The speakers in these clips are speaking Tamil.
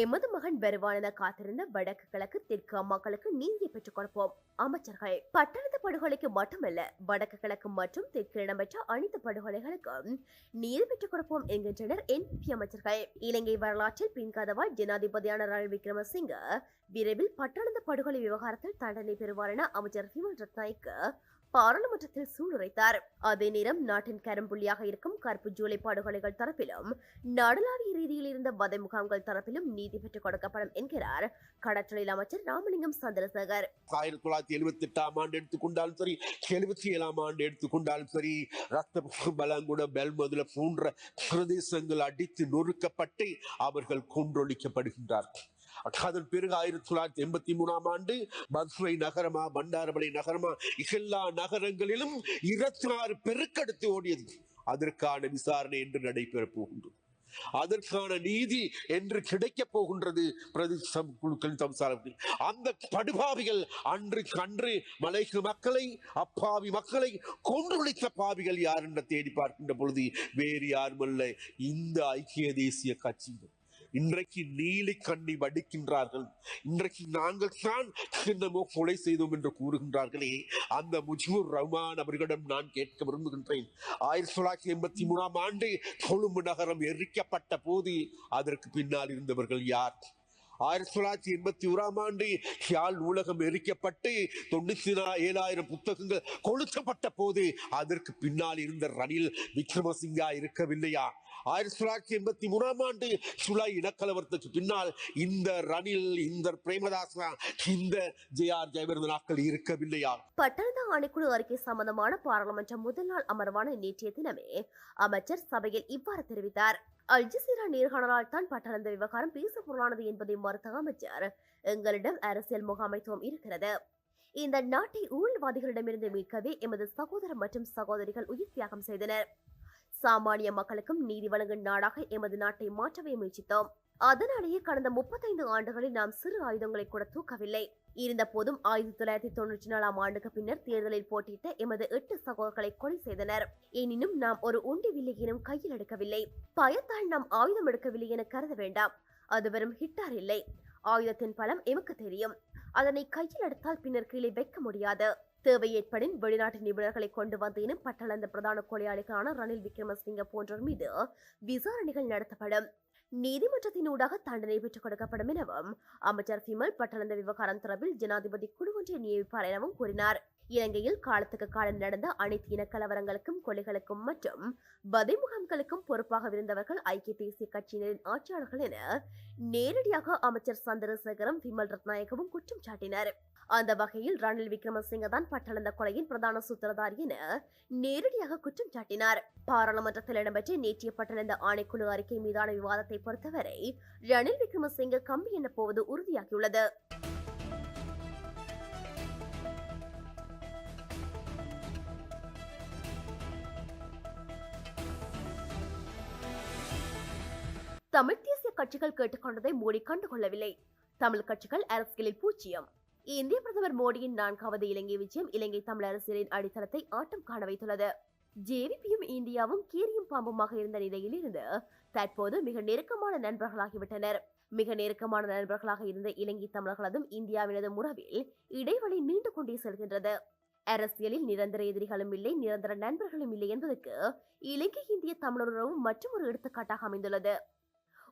எமது மகன் வருவான காத்திருந்த வடக்கு கிழக்கு தெற்கு அம்மாக்களுக்கு நீதியை பெற்றுக் கொடுப்போம். அமைச்சர்கள் பட்டணத்து படுகொலைக்கு மட்டுமல்ல வடக்கு கிழக்கு மற்றும் தெற்கு இடம்பெற்ற அனைத்து படுகொலைகளுக்கும் நீதி பெற்றுக் கொடுப்போம் என்கின்றனர் என்பி அமைச்சர்கள். இலங்கை வரலாற்றில் பின்கதவால் ஜனாதிபதியான ரணில் விக்ரமசிங்க விரைவில் பட்டணத்து படுகொலை விவகாரத்தில் தண்டனை பெறுவார் என அமைச்சர் ஹிமல் ரத்நாய்க்கு பாராளுமன்றத்தில் சூளுரைத்தார். அதே நேரம் நாட்டின் கரும்புள்ளியாக இருக்கும் கருப்பு ஜூலை படுகொலைகள் தரப்பிலும் நாடளாவிய ரீதியில் இருந்த வதை முகாம்கள் தரப்பிலும் நீதி பெற்றுக் கொடுக்கப்படும் என்கிறார் கடற்றொழில் அமைச்சர் ராமலிங்கம் சந்திரசேகர். ஆயிரத்தி தொள்ளாயிரத்தி எழுபத்தி எட்டாம் ஆண்டு எடுத்துக்கொண்டாலும் சரி எழுபத்தி ஏழாம் ஆண்டு எடுத்துக்கொண்டாலும் சரி ரத்த பலங்குட பெல்மதுல போன்ற பிரதேசங்கள் அடித்து நொறுக்கப்பட்டு அவர்கள் கொன்றொழிக்கப்படுகின்றார்கள். அதன் பிறகு ஆயிரத்தி தொள்ளாயிரத்தி எண்பத்தி மூணாம் ஆண்டு மதுரை நகரமா பண்டாரமலை நகரமா எல்லா நகரங்களிலும் இருபத்தி ஆறு பெருக்கெடுத்து ஓடியது. அதற்கான விசாரணை என்று நடைபெறப் போகின்றது அதற்கான நீதி என்று கிடைக்கப் போகின்றது பிரதி குழுக்களின் சம்சாரத்தில் அந்த படுபாவிகள் அன்று அன்று மலைக்கு மக்களை அப்பாவி மக்களை கொன்றொழித்த பாவிகள் யார் என்று தேடி பார்க்கின்ற பொழுது வேறு யாருமல்ல இந்த ஐக்கிய தேசிய கட்சிகள் இன்றைக்கு நீலி கண்ணி வடிக்கின்றார்கள். இன்றைக்கு நாங்கள் தான் சின்னமோ கொலை செய்தோம் என்று கூறுகின்றார்களே. அந்த முஜிபுர் ரஹ்மான் அவர்களிடம் நான் கேட்க விரும்புகின்றேன். ஆயிரத்தி தொள்ளாயிரத்தி எண்பத்தி மூணாம் ஆண்டு கொழும்பு நகரம் எரிக்கப்பட்ட போது அதற்கு பின்னால் இருந்தவர்கள் யார்? ஆயிரத்தி தொள்ளாயிரத்தி எண்பத்தி ஓராம் ஆண்டு யாழ் நூலகம் எரிக்கப்பட்டு தொண்ணூத்தி ஏழாயிரம் புத்தகங்கள் கொளுத்தப்பட்ட போது அதற்கு பின்னால் இருந்த ரணில் விக்ரமசிங்கா இருக்கவில்லையா? ஆயிரத்தி தொள்ளாயிரத்தி எண்பத்தி மூணாம் ஆண்டு சுலை இனக்கலவரத்துக்கு பின்னால் இந்த ரணில் இந்த பிரேமதாசா இந்த ஜே ஆர் ஜெயவர்தனாக்கள் இருக்கவில்லையா? பட்டணத்து ஆணைக்குழு அறிக்கை சம்பந்தமான பாராளுமன்ற முதல் நாள் அமர்வான நேற்றைய தினமே அமைச்சர் சபையில் இவ்வாறு தெரிவித்தார். அல்ஜசீரா நேர்காணலால் தான் பட்டணந்த விவகாரம் பேசப்பொருளானது என்பதை மறுத்த அமைச்சர் எங்களிடம் அரசியல் முகாமைத்துவம் இருக்கிறது. இந்த நாட்டை ஊழல்வாதிகளிடமிருந்து மீட்கவே எமது சகோதரர் மற்றும் சகோதரிகள் உயிர் தியாகம் செய்தனர். சாமானிய மக்களுக்கும் நீதி வழங்கும் நாடாக எமது நாட்டை மாற்றவே முயற்சித்தோம். அதனாலேயே கடந்த முப்பத்தைந்து ஆண்டுகளில் நாம் சிறு ஆயுதங்களை கூட தூக்கவில்லை. இருந்த போதும் ஆயிரத்தி தொள்ளாயிரத்தி தொன்னூற்றி நாலாம் ஆண்டுக்கு பின்னர் தேர்தலில் போட்டியிட்ட எமது எட்டு சகோதரர்களை கொலை செய்தனர். எனினும் நாம் ஒரு உண்டி வில்லையினும் கையில் எடுக்கவில்லை. பயத்தால் நாம் ஆயுதம் எடுக்கவில்லை என கருத வேண்டாம். அது வெறும் ஹிட்டார் இல்லை. ஆயுதத்தின் பலம் எமக்கு தெரியும். அதனை கையில் எடுத்தால் பின்னர் கீழே வைக்க முடியாது. தேவை ஏற்படின் வெளிநாட்டு நிபுணர்களை கொண்டு வந்தேனும் பட்டளந்த பிரதான கொலையாளிகளான ரணில் விக்ரமசிங்க போன்றோர் மீது விசாரணைகள் நடத்தப்படும். நீதிமன்றத்தின் ஊடாக தண்டனை பெற்றுக் கொடுக்கப்படும் எனவும் அமைச்சர் பிமல் பட்டளந்த விவகாரம் தொடர்பில் ஜனாதிபதி குழு ஒன்றை நியமிப்பார் எனவும் கூறினார். இலங்கையில் காலத்துக்கு காலம் நடந்த அனைத்து இன கலவரங்களுக்கும் கொலைகளுக்கும் மற்றும் பதைமுகாம்களுக்கும் பொறுப்பாக இருந்தவர்கள் ஐக்கிய தேசிய கட்சியினரின் ஆட்சியாளர்கள் என நேரடியாக அமைச்சர் சந்திரசேகரம் விமல் ரத்நாயகவும் குற்றம் சாட்டினர். அந்த வகையில் ரணில் விக்ரமசிங்க தான் பட்டளந்த கொலையின் பிரதான சூத்திரதாரி என நேரடியாக குற்றம் சாட்டினார். பாராளுமன்றத்தில் இடம்பெற்ற நேற்றைய பட்டளந்த ஆணைக்குழு அறிக்கை மீதான விவாதத்தை பொறுத்தவரை ரணில் விக்ரமசிங்க கம்பி என போவது உறுதியாகியுள்ளது. தமிழ் தேசிய கட்சிகள் கேட்டுக்கொண்டதை மோடி கண்டுகொள்ளவில்லை. தமிழ் கட்சிகள் அரசியலில் பூஜ்ஜியம் இந்திய பிரதமர் மோடியின் நான்காவது இலங்கை விஜயம் இலங்கை தமிழ் அரசியலின் அடித்தளத்தை ஆட்டம் காண வைத்துள்ளது. ஜேவிபியும் இந்தியாவும் கீரியும் பாம்புமாக இருந்த நிலையில் இருந்து தற்போது மிக நெருக்கமான நண்பர்களாகிவிட்டனர். மிக நெருக்கமான நண்பர்களாக இருந்த இலங்கை தமிழர்களதும் இந்தியாவினதும் உறவில் இடைவெளி நீண்டு கொண்டே செல்கின்றது. அரசியலில் நிரந்தர எதிரிகளும் இல்லை நிரந்தர நண்பர்களும் இல்லை என்பதற்கு இலங்கை இந்திய தமிழர் மற்றும் ஒரு எடுத்துக்காட்டாக அமைந்துள்ளது.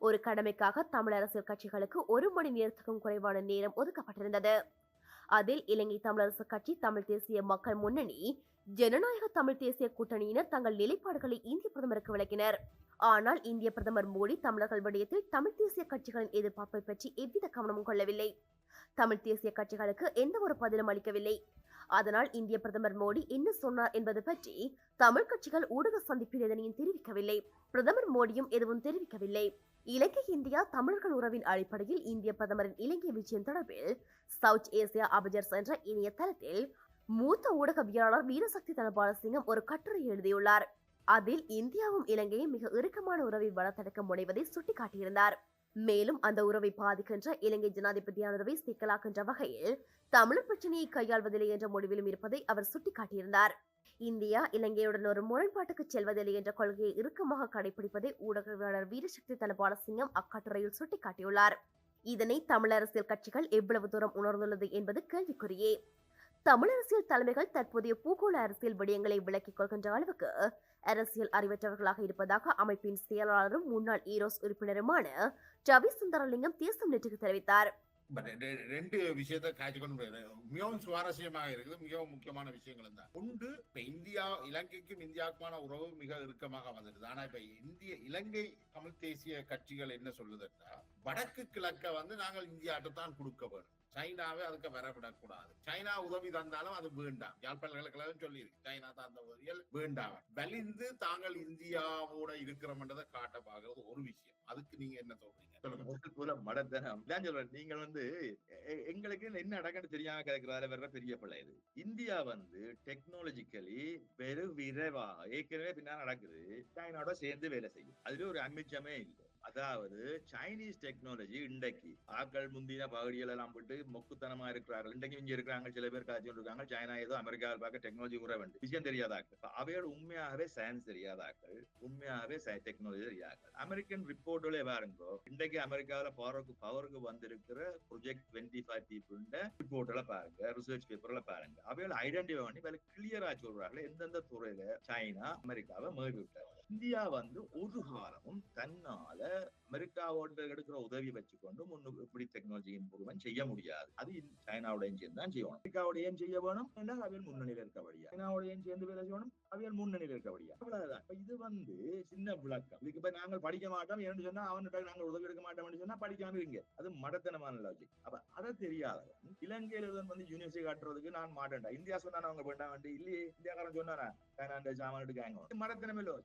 ஒரு கடமைக்காக தமிழ் அரசியல் கட்சிகளுக்கு ஒரு மணி நேரத்துக்கும் குறைவான நேரம் ஒதுக்கப்பட்டிருந்தது. அதில் இலங்கை தமிழரசு கட்சி தமிழ் தேசிய மக்கள் முன்னணி ஜனநாயக தமிழ் தேசிய கூட்டணியினர் தங்கள் நிலைப்பாடுகளை இந்திய பிரதமருக்கு விளக்கினர். ஆனால் இந்திய பிரதமர் மோடி தமிழர்கள் விடயத்தில் தமிழ் தேசிய கட்சிகளின் எதிர்பார்ப்பை பற்றி எவ்வித கவனமும் கொள்ளவில்லை. தமிழ் தேசிய கட்சிகளுக்கு எந்த ஒரு பதிலும் அளிக்கவில்லை. அதனால் இந்திய பிரதமர் மோடி என்ன சொன்னார் என்பது பற்றி தமிழ் கட்சிகள் ஊடக சந்திப்பில் எதனையும் தெரிவிக்கவில்லை. பிரதமர் மோடியும் எதுவும் தெரிவிக்கவில்லை. இலங்கை இந்தியா தமிழர்கள் உறவின் அடிப்படையில் இந்திய பிரதமரின் இலங்கை விஜயம் தொடர்பில் சவுத் ஏசியா அபஜர்ஸ் என்ற இணையதளத்தில் மூத்த ஊடகவியலாளர் வீரசக்தி தனபாலசிங்கம் ஒரு கட்டுரை எழுதியுள்ளார். அதில் இந்தியாவும் இலங்கையும் மிக இறுக்கமான உறவை வளர்த்தெடுக்க முனைவதை சுட்டிக்காட்டியிருந்தார். மேலும் அந்த உறவை பாதிக்கின்ற இலங்கை ஜனாதிபதியான உறவை சிக்கலாக்கின்ற வகையில் தமிழர் பிரச்சனையை கையாள்வதில்லை என்ற முடிவிலும் இருப்பதை அவர் சுட்டிக்காட்டியிருந்தார். இந்தியா இலங்கையுடன் ஒரு முரண்பாட்டுக்கு செல்வதில்லை என்ற கொள்கையை இறுக்கமாக கடைபிடிப்பதை ஊடகவியலாளர் வீரசக்தி தனபாலசிங்கம் அக்கட்டுரையில் சுட்டிக்காட்டியுள்ளார். இதனை தமிழ் அரசியல் கட்சிகள் எவ்வளவு தூரம் உணர்ந்துள்ளது என்பது கேள்விக்குறியே. தமிழ் அரசியல் தலைமைகள் தற்போதைய பூகோள அரசியல் விடயங்களை விளக்கிக் கொள்கின்ற அளவுக்கு அரசியல் அறிவற்றவர்களாக இருப்பதாக அமைப்பின் செயலாளரும் முன்னாள் ஈரோஸ் உறுப்பினருமான ரவி சுந்தரலிங்கம் தேசம் நேற்றுக்கு தெரிவித்தார். ரெண்டு விஷயத்தை காய்ச்சி கொண்டு மிகவும் சுவாரஸ்யமாக இருக்குது. மிகவும் முக்கியமான விஷயங்கள் தான் ஒன்று இப்ப இந்தியா இலங்கைக்கும் இந்தியாவுக்குமான உறவு மிக இறுக்கமாக வந்துடுது ஆனா இப்ப இந்திய இலங்கை தமிழ் தேசிய கட்சிகள் என்ன சொல்லுதுன்னா வடக்கு கிழக்க வந்து நாங்கள் இந்தியாட்ட தான் கொடுக்க வேணும். சைனாவே அதுக்கு வரவிடக்கூடாது. சைனா உதவி தந்தாலும் அது வேண்டாம். யாழ் பல்கலைக்கழகம் சொல்லியிருக்கு சைனா தந்த உதவியல் வேண்டாம் வலிந்து தாங்கள் இந்தியாவோட இருக்கிறோம்ன்றதை காட்ட பாக்குறது ஒரு விஷயம். அதுக்கு நீங்க என்ன சொல்றீங்க? சொல்லுங்க. முதல் மடத்தனம். இதான் சொல்றேன். நீங்கள் வந்து எங்களுக்கு என்ன நடக்குன்னு தெரியாம கேட்கிறதால வேற பெரிய பிள்ளை இது? இந்தியா வந்து டெக்னாலஜிக்கலி வெறு விரைவாக ஏற்கனவே பின்னா நடக்குது. சைனாவோட சேர்ந்து வேலை செய்யும். அதுல ஒரு அமிச்சமே இல்லை. அதாவது சைனீஸ் டெக்னாலஜி இன்றைக்கு ஆக்கள் முந்தின பகுதிகள் எல்லாம் போட்டு மொக்குத்தனமா இருக்கிறார்கள். இன்றைக்கு இங்க இருக்கிறாங்க சில பேர் காய்ச்சி இருக்காங்க. சைனா ஏதோ அமெரிக்காவில் பார்க்க டெக்னாலஜி உற வேண்டும் விஷயம் தெரியாதாக்கள். அவையோட உண்மையாகவே சயின்ஸ் தெரியாதாக்கள். உண்மையாகவே டெக்னாலஜி தெரியாதாக்கள். அமெரிக்கன் ரிப்போர்ட்டுகளே பாருங்கோ. இன்றைக்கு அமெரிக்காவில் பவருக்கு பவருக்கு வந்திருக்கிற ப்ரொஜெக்ட் டுவெண்ட்டி ஃபைவ் பீப்புள் ரிப்போர்ட்ல பாருங்க. ரிசர்ச் பேப்பர்ல பாருங்க. அவையோட ஐடென்டிஃபை பண்ணி வேலை கிளியரா சொல்றாங்க எந்தெந்த துறையில சைனா அமெரிக்காவை மேவி இந்தியா வந்து ஒரு காலமும் தன்னால that அமெரிக்காவோட எடுக்கிற உதவி வச்சுக்கொண்டு முன்னு இப்படி டெக்னாலஜி இம்ப்ரூவ்மெண்ட் செய்ய முடியாது. அது இந்த சைனாவோட சேர்ந்து தான் செய்யணும். அமெரிக்காவோட ஏன் செய்ய வேணும். என்றால் அவையல் முன்னணியில் இருக்கபடியா சைனாவோட ஏன் சேர்ந்து வேலை செய்யணும். அவையல் முன்னணியில் இருக்கபடியா அவ்வளவுதான். இது வந்து சின்ன விளக்கம். இதுக்கு இப்ப நாங்கள் படிக்க மாட்டோம். என்று சொன்னா அவன்கிட்ட நாங்கள் உதவி எடுக்க மாட்டோம்னு சொன்னா படிக்காம இருங்க. அது மடத்தனமான லாஜிக் அப்ப அதை தெரியாதவன் இலங்கையில இருந்து வந்து யூனிவர்சிட்டி காட்டுறதுக்கு நான் மாட்டேன்டா. இந்தியா சொன்னா அவங்க வேண்டாம் வேண்டாம் இல்லையே. இந்தியாக்காரன் சொன்னாரா சைனா சாமான் எடுக்காங்க மடத்தனம் இல்லோ.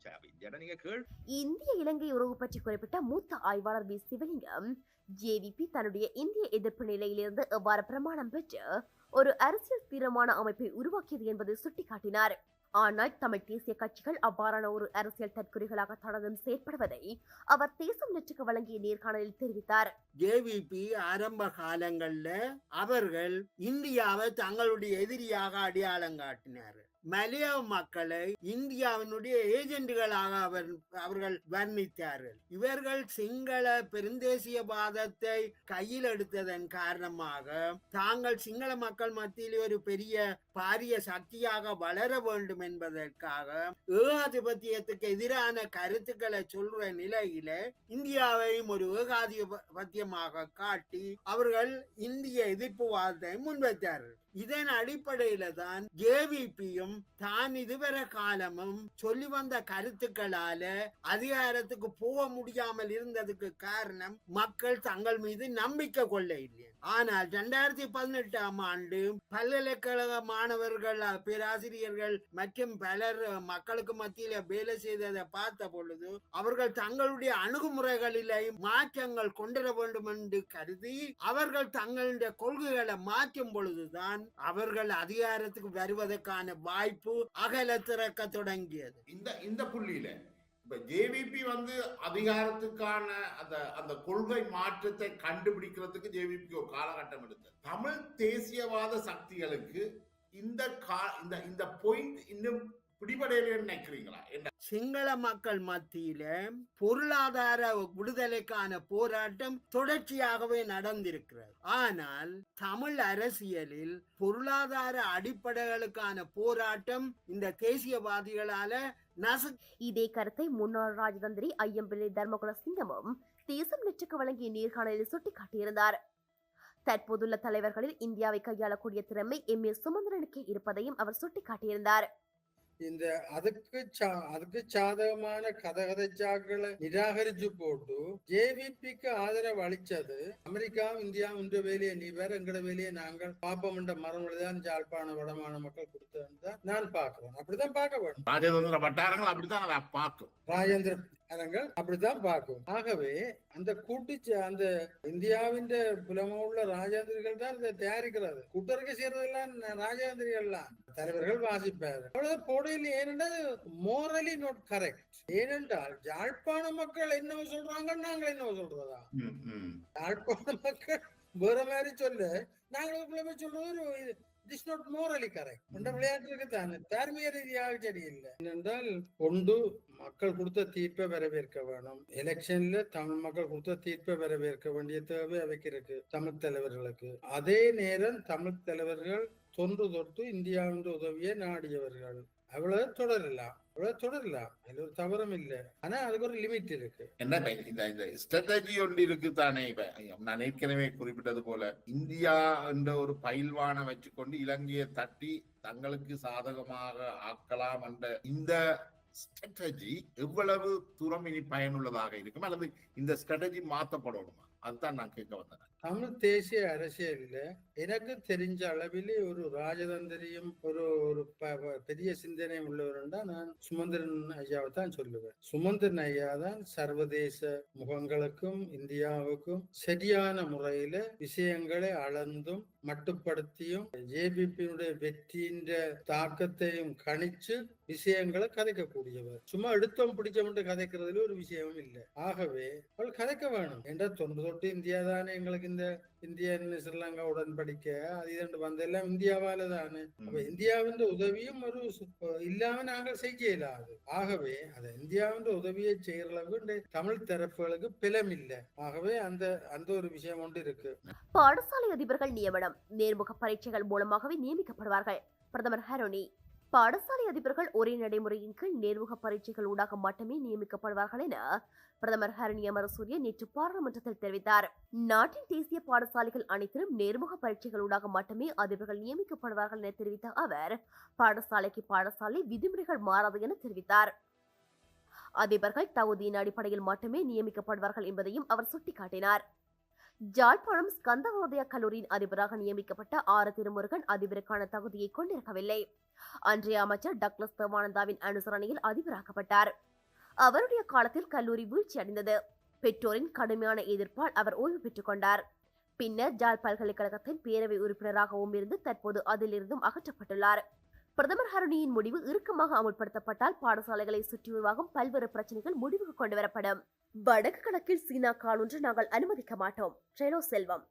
நீங்க கேள். இந்திய இலங்கை உறவு பற்றி குறிப்பிட்ட மூத்த ஆய்வாளர் வி சிவலிங்கம் ஜேவிபி தன்னுடைய இந்திய எதிர்ப்பு நிலையிலிருந்து எவ்வாறு பிரமாணம் பெற்று ஒரு அரசியல் தீர்மான அமைப்பை உருவாக்கியது என்பதை சுட்டிக்காட்டினார். ஆனால் தமிழ் தேசிய கட்சிகள் அவ்வாறான ஒரு அரசியல் தற்கொலைகளாக தொடர்ந்தும் செயற்படுவதை அவர் தேசம் நெற்றுக்கு வழங்கிய நேர்காணலில் தெரிவித்தார். ஜேவிபி ஆரம்ப காலங்கள்ல அவர்கள் இந்தியாவை தங்களுடைய எதிரியாக அடையாளம் காட்டினார்கள் மலைய மக்களை இந்தியாவினுடைய ஏஜென்ட்டுகளாக அவர் அவர்கள் வர்ணித்தார்கள். இவர்கள் சிங்கள பெருந்தேசியவாதத்தை கையில் எடுத்ததன் காரணமாக தாங்கள் சிங்கள மக்கள் மத்தியில் ஒரு பெரிய பாரிய சக்தியாக வளர வேண்டும் என்பதற்காக ஏகாதிபத்தியத்துக்கு எதிரான கருத்துக்களை சொல்ற நிலையில இந்தியாவையும் ஒரு ஏகாதிபத்தியமாக காட்டி அவர்கள் இந்திய எதிர்ப்புவாதத்தை முன்வைத்தார்கள். இதன் அடிப்படையில தான் ஜேவிபியும் தான் இதுவர காலமும் சொல்லி வந்த கருத்துக்களால அதிகாரத்துக்கு போக முடியாமல் இருந்ததுக்கு காரணம் மக்கள் தங்கள் மீது நம்பிக்கை கொள்ள இல்லை. ஆனால் இரண்டாயிரத்தி பதினெட்டாம் ஆண்டு பல்கலைக்கழக மாணவர்கள் பேராசிரியர்கள் மற்றும் பலர் மக்களுக்கு மத்தியில வேலை செய்ததை பார்த்த பொழுது அவர்கள் தங்களுடைய அணுகுமுறைகளிலே மாற்றங்கள் கொண்டுவர வேண்டும் என்று கருதி அவர்கள் தங்களுடைய கொள்கைகளை மாற்றும் பொழுதுதான் அவர்கள் அதிகாரத்துக்கு வருவதற்கான வாய்ப்பு அகல திறக்க தொடங்கியது. இந்த இந்த புள்ளியில இப்ப ஜேவிபி வந்து அதிகாரத்துக்கான அந்த அந்த கொள்கை மாற்றத்தை கண்டுபிடிக்கிறதுக்கு ஜேவிபிக்கு ஒரு காலகட்டம் எடுத்தது. தமிழ் தேசியவாத சக்திகளுக்கு இந்த கா இந்த இந்த பாயிண்ட் இன்னும் பிடிபடையில நினைக்கிறீங்களா? என்ன? சிங்கள மக்கள் மத்தியில பொருளாதார விடுதலைக்கான போராட்டம் தொடர்ச்சியாகவே நடந்திருக்கிறது. ஆனால் தமிழ் அரசியலில் பொருளாதார அடிப்படைகளுக்கான போராட்டம் இந்த தேசியவாதிகளால நசு இதே கருத்தை முன்னாள் ராஜதந்திரி ஐயம்பிள்ளை தர்மகுல சிங்கமும் தேசம் நெற்றுக்கு வழங்கிய நேர்காணலில் சுட்டிக்காட்டியிருந்தார். தற்போதுள்ள தலைவர்களில் இந்தியாவை கையாளக்கூடிய திறமை எம் ஏ சுமந்திரனுக்கு இருப்பதையும் அவர் சுட்டிக்காட்டியிருந்தார். இந்த அதுக்கு சா- அதுக்கு சாதகமான கதகதைச்சாக்களை நிராகரிச்சு போட்டு ஜேவிபிக்கு ஆதரவு அளிச்சது அமெரிக்காவும் இந்தியாவும் இந்த வேலையை நீ வேற எங்கட வேலையை நாங்கள் பாப்பம் என்ற மரமொழிதான் ஜாழ்ப்பாண வடமான மக்கள் கொடுத்ததுன்னு தான் நான் பார்க்கிறேன். அப்படிதான் பார்க்க வேண்டும். வட்டாரங்கள் அப்படித்தான் பார்க்கும். ராஜேந்திர அரங்கள் அப்படித்தான் பார்க்கும். ஆகவே அந்த கூட்டு அந்த இந்தியாவின் புலமுள்ள ராஜேந்திரிகள் தான் இதை தயாரிக்கிறது. கூட்டறிக்கை செய்யறதெல்லாம் ராஜேந்திரிகள் தான் தலைவர்கள் வாசிப்பார் அவ்வளவு போடையில் ஏனென்றால் மோரலி நாட் கரெக்ட் ஏனென்றால் யாழ்ப்பாண மக்கள் என்ன சொல்றாங்க நாங்கள் என்ன சொல்றதா. யாழ்ப்பாண மக்கள் வேற மாதிரி சொல்ல. நாங்கள் புலமை சொல்றது ஒரு இட்ஸ் நாட் மோரலி கரெக்ட் அந்த விளையாட்டு இருக்குதான் தார்மீக ரீதியாக சரியில்லை ஏனென்றால் ஒன்று மக்கள் கொடுத்த தீர்ப்பை வரவேற்க வேணும் எலெக்ஷன்ல தமிழ் மக்கள் கொடுத்த தீர்ப்பை வரவேற்க வேண்டிய தேவை அவைக்கு இருக்கு தமிழ் தலைவர்களுக்கு அதே நேரம் தமிழ் தலைவர்கள் தொன்று தொட்டு இந்தியாவின் உதவியை நாடியவர்கள் அவ்வளவு தொடரலாம் அவ்வளவு தொடரலாம் அதுல ஒரு தவறும் இல்லை. ஆனா அதுக்கு ஒரு லிமிட் இருக்கு. என்ன இந்த இந்த ஸ்ட்ராட்டஜி ஒன்று இருக்கு தானே இப்ப. நான் ஏற்கனவே குறிப்பிட்டது போல இந்தியா என்ற ஒரு பயில்வான வச்சுக்கொண்டு இலங்கையை தட்டி தங்களுக்கு சாதகமாக ஆக்கலாம் என்ற இந்த ஸ்ட்ராட்டஜி எவ்வளவு தூரம் இனி பயனுள்ளதாக இருக்கும்? அல்லது இந்த ஸ்ட்ராட்டஜி மாற்றப்படணுமா அதுதான் நான் கேட்க வந்தேன். தமிழ் தேசிய அரசியலில் எனக்கு தெரிஞ்ச அளவிலே ஒரு ராஜதந்திரியும் ஒரு ஒரு பெரிய சிந்தனையும் உள்ளவருண்டா நான் சுமந்திரன் ஐயாவை தான் சொல்லுவேன். சுமந்திரன் ஐயா தான் சர்வதேச முகங்களுக்கும் இந்தியாவுக்கும் சரியான முறையில விஷயங்களை அளந்தும் மட்டுப்படுத்தியும் ஜேபிபியினுடைய வெற்றியின் தாக்கத்தையும் கணிச்சு விஷயங்களை கதைக்கக்கூடியவர். சும்மா எடுத்தோம் பிடிச்சோம் கதைக்கிறதுல ஒரு விஷயமும் இல்லை. ஆகவே அவள் கதைக்க வேணும். என்ற தொன்று தொட்டு இந்தியா தானே எங்களுக்கு இந்த இந்தியா ஸ்ரீலங்கா உடன்படிக்கை அது இரண்டு வந்தெல்லாம் இந்தியாவால தானே. அப்ப இந்தியாவின் உதவியும் ஒரு இல்லாம நாங்கள் செய்ய இயலாது ஆகவே அந்த இந்தியாவின் உதவியை செய்யற அளவுக்கு தமிழ் தரப்புகளுக்கு பிலம் இல்லை. ஆகவே அந்த அந்த ஒரு விஷயம் ஒன்று இருக்கு. பாடசாலை அதிபர்கள் நியமனம் நேர்முக பரீட்சைகள் மூலமாகவே நியமிக்கப்படுவார்கள். பிரதமர் ஹரோனி. பாடசாலை அதிபர்கள் ஒரே நடைமுறையின் கீழ் நேர்முக பரீட்சைகள் ஊடாக மட்டுமே நியமிக்கப்படுவார்கள் என பிரதமர் ஹரணி அமரசூரிய நேற்று பாராளுமன்றத்தில் தெரிவித்தார். நாட்டின் தேசிய பாடசாலைகள் அனைத்திலும் நேர்முக பரீட்சைகள் ஊடாக மட்டுமே அதிபர்கள் நியமிக்கப்படுவார்கள் என தெரிவித்த அவர் பாடசாலைக்கு பாடசாலை விதிமுறைகள் மாறாது என தெரிவித்தார். அதிபர்கள் தகுதியின் அடிப்படையில் மட்டுமே நியமிக்கப்படுவார்கள் என்பதையும் அவர் சுட்டிக்காட்டினார். ஜாழ்ப்பாணம் ஸ்கந்தவோதய கல்லூரியின் அதிபராக நியமிக்கப்பட்ட ஆறு திருமுருகன் அதிபருக்கான தகுதியை கொண்டிருக்கவில்லை. அன்றைய அமைச்சர் டக்ளஸ் தேவானந்தாவின் அனுசரணையில் அதிபராக்கப்பட்டார். அவருடைய காலத்தில் கல்லூரி வீழ்ச்சி அடைந்தது. பெற்றோரின் கடுமையான எதிர்ப்பால் அவர் ஓய்வு பெற்றுக் கொண்டார். பின்னர் ஜாழ் பல்கலைக்கழகத்தின் பேரவை உறுப்பினராகவும் இருந்து தற்போது அதிலிருந்தும் அகற்றப்பட்டுள்ளார். பிரதமர் ஹரணியின் முடிவு இறுக்கமாக அமுல்படுத்தப்பட்டால் பாடசாலைகளை சுற்றி உருவாகும் பல்வேறு பிரச்சனைகள் முடிவுக்கு கொண்டுவரப்படும் வடக்கு கிழக்கில் சீனா காலொன்று நாங்கள் அனுமதிக்க மாட்டோம். ட்ரெலோ செல்வம்.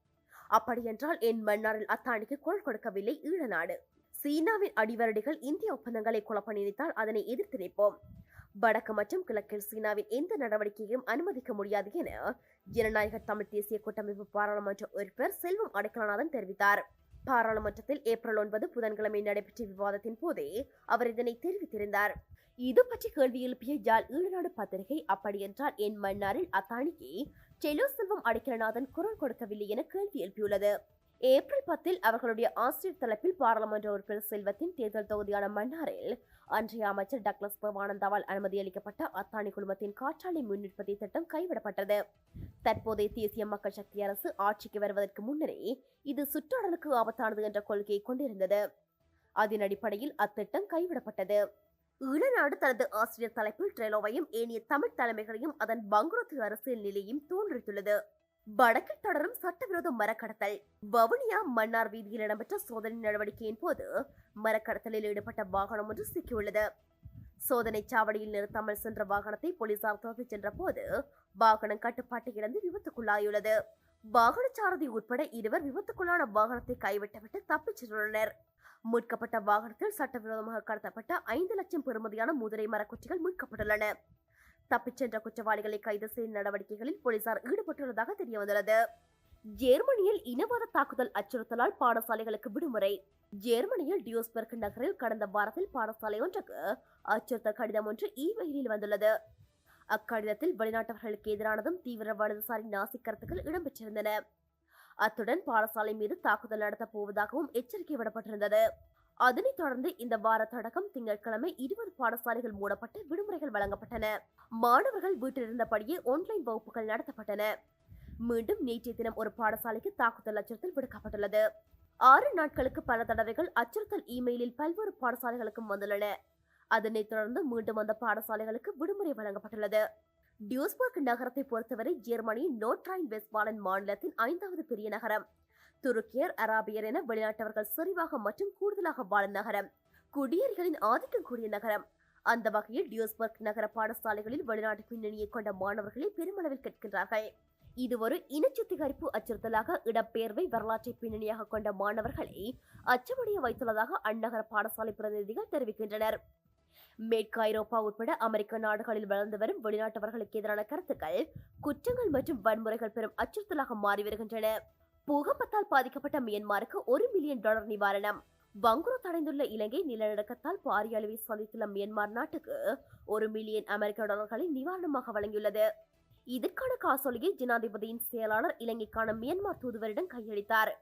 அப்படியென்றால் என் மன்னாரில் அத்தாணிக்கு குரல் கொடுக்கவில்லை. ஈழநாடு. சீனாவின் அடிவரடிகள் இந்திய ஒப்பந்தங்களை குழப்ப நினைத்தால் அதனை எதிர்த்து நிற்போம். வடக்கு மற்றும் கிழக்கில் சீனாவின் எந்த நடவடிக்கையையும் அனுமதிக்க முடியாது என ஜனநாயக தமிழ் தேசிய கூட்டமைப்பு பாராளுமன்ற உறுப்பினர் செல்வம் அடைக்கலநாதன் தெரிவித்தார். பாராளுமன்றத்தில் ஏப்ரல் ஒன்பது புதன்கிழமை நடைபெற்ற விவாதத்தின் போதே அவர் இதனை தெரிவித்திருந்தார். இது பற்றி கேள்வி எழுப்பிய யாழ் ஈழநாடு பத்திரிகை அப்படியென்றால் என் மன்னாரில் அத்தானிக்கு செலோ செல்வம் அடைக்கலநாதன் குரல் கொடுக்கவில்லை என கேள்வி எழுப்பியுள்ளது. ஏப்ரல் பத்தில் அவர்களுடைய ஆசிரியர் தலைப்பில் பாராளுமன்ற உறுப்பினர் செல்வத்தின் தேர்தல் தொகுதியான மன்னாரில் அன்றைய அமைச்சர் டக்ளஸ் பவானந்தாவால் அனுமதி அளிக்கப்பட்ட அத்தானி குழுமத்தின் காற்றாலை மின் உற்பத்தி திட்டம் கைவிடப்பட்டது. தற்போதைய தேசிய மக்கள் சக்தி அரசு ஆட்சிக்கு வருவதற்கு முன்னரே இது சுற்றாடலுக்கு ஆபத்தானது என்ற கொள்கையை கொண்டிருந்தது. அதன் அடிப்படையில் அத்திட்டம் கைவிடப்பட்டது. ஈழநாடு தனது ஆசிரியர் தலைப்பில் ட்ரெலோவையும் ஏனைய தமிழ் தலைமைகளையும் அதன் பங்குரத்து அரசியல் நிலையும் தோன்றித்துள்ளது வடக்கில் தொடரும் சட்டவிரோத மரக்கடத்தல். வவுனியா மன்னார் வீதியில் இடம்பெற்ற சோதனை நடவடிக்கையின் போது மரக்கடத்தலில் ஈடுபட்ட வாகனம் ஒன்று சிக்கியுள்ளது. சோதனை சாவடியில் நிறுத்தாமல் சென்ற வாகனத்தை போலீசார் துரத்திச் சென்ற போது வாகனம் கட்டுப்பாட்டை இழந்து விபத்துக்குள்ளாயுள்ளது வாகன சாரதி உட்பட இருவர் விபத்துக்குள்ளான வாகனத்தை கைவிட்டுவிட்டு தப்பிச் சென்றுள்ளனர். மீட்கப்பட்ட வாகனத்தில் சட்டவிரோதமாக கடத்தப்பட்ட ஐந்து லட்சம் பெறுமதியான முதிரை மரக்குற்றிகள் மீட்கப்பட்டுள்ளன. தப்பிச் சென்ற குற்றவாளிகளை கைது செய்யும் நடவடிக்கைகளில் போலீசார் ஈடுபட்டுள்ளதாக தெரியவந்துள்ளது. ஜெர்மனியில் இனவாத தாக்குதல் அச்சுறுத்தலால் பாடசாலைகளுக்கு விடுமுறை. ஜெர்மனியில் டியோஸ்பெர்க் நகரில் கடந்த வாரத்தில் பாடசாலை ஒன்றுக்கு அச்சுறுத்தல் கடிதம் ஒன்று இமெயிலில் வந்துள்ளது. அக்கடிதத்தில் வெளிநாட்டவர்களுக்கு எதிரானதும் தீவிர வலதுசாரி நாசி கருத்துக்கள் இடம்பெற்றிருந்தன. அத்துடன் பாடசாலை மீது தாக்குதல் நடத்தப் போவதாகவும் எச்சரிக்கை விடப்பட்டிருந்தது. அதனைத் தொடர்ந்து இந்த வார தொடக்கம் திங்கட்கிழமை இருபது பாடசாலைகள் மூடப்பட்டு விடுமுறைகள் வழங்கப்பட்டன. மாணவர்கள் வீட்டிலிருந்தபடியே ஆன்லைன் வகுப்புகள் நடத்தப்பட்டன. மீண்டும் நேற்றைய தினம் ஒரு பாடசாலைக்கு தாக்குதல் அச்சுறுத்தல் விடுக்கப்பட்டுள்ளது. ஆறு நாட்களுக்கு பல தடவைகள் அச்சுறுத்தல் இமெயிலில் பல்வேறு பாடசாலைகளுக்கும் வந்துள்ளன. அதனைத் தொடர்ந்து மீண்டும் அந்த பாடசாலைகளுக்கு விடுமுறை வழங்கப்பட்டுள்ளது. டியூஸ்பர்க் நகரத்தை பொறுத்தவரை ஜெர்மனியின் நோட்ரைன் வெஸ்பாலன் மாநிலத்தின் ஐந்தாவது பெரிய நகரம். துருக்கியர் அராபியர் என வெளிநாட்டவர்கள் செறிவாக மற்றும் கூடுதலாக வாழும் நகரம். குடியேறிகளின் ஆதிக்கம் கூடிய நகரம். அந்த வகையில் டியூஸ்பர்க் நகர பாடசாலைகளில் வெளிநாட்டு பின்னணியை கொண்ட மாணவர்களே பெருமளவில் கேட்கின்றார்கள். இது ஒரு இனச்சுத்திகரிப்பு அச்சுறுத்தலாக இடப்பெயர்வை வரலாற்றை பின்னணியாக கொண்ட மாணவர்களை அச்சமடைய வைத்துள்ளதாக அந்நகர பாடசாலை பிரதிநிதிகள் தெரிவிக்கின்றனர். மேற்கு ஐரோப்பா உட்பட அமெரிக்க நாடுகளில் வளர்ந்து வரும் வெளிநாட்டவர்களுக்கு எதிரான கருத்துக்கள் குற்றங்கள் மற்றும் வன்முறைகள் பெரும் அச்சுறுத்தலாக மாறி வருகின்றன. பூகம்பத்தால் பாதிக்கப்பட்ட மியன்மாருக்கு ஒரு மில்லியன் டாலர் நிவாரணம். வங்குரோத்தடைந்துள்ள இலங்கை நிலநடுக்கத்தால் பாரிய அளவை சந்தித்துள்ள மியன்மார் நாட்டுக்கு ஒரு மில்லியன் அமெரிக்க டாலர்களை நிவாரணமாக வழங்கியுள்ளது. இதற்கான காசோலையை ஜனாதிபதியின் செயலாளர் இலங்கைக்கான மியன்மார் தூதுவரிடம் கையளித்தார்.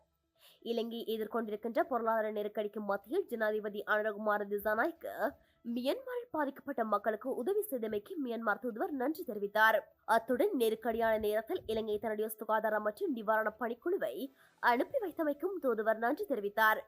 இலங்கை எதிர்கொண்டிருக்கின்ற பொருளாதார நெருக்கடிக்கு மத்தியில் ஜனாதிபதி அனுரகுமார் திசாநாய்க்கு மியன்மாரில் பாதிக்கப்பட்ட மக்களுக்கு உதவி செய்தமைக்கு மியன்மார் தூதுவர் நன்றி தெரிவித்தார். அத்துடன் நெருக்கடியான நேரத்தில் இலங்கை தன்னுடைய சுகாதாரம் மற்றும் நிவாரண பணிக்குழுவை அனுப்பி வைத்தமைக்கும் தூதுவர் நன்றி தெரிவித்தார்.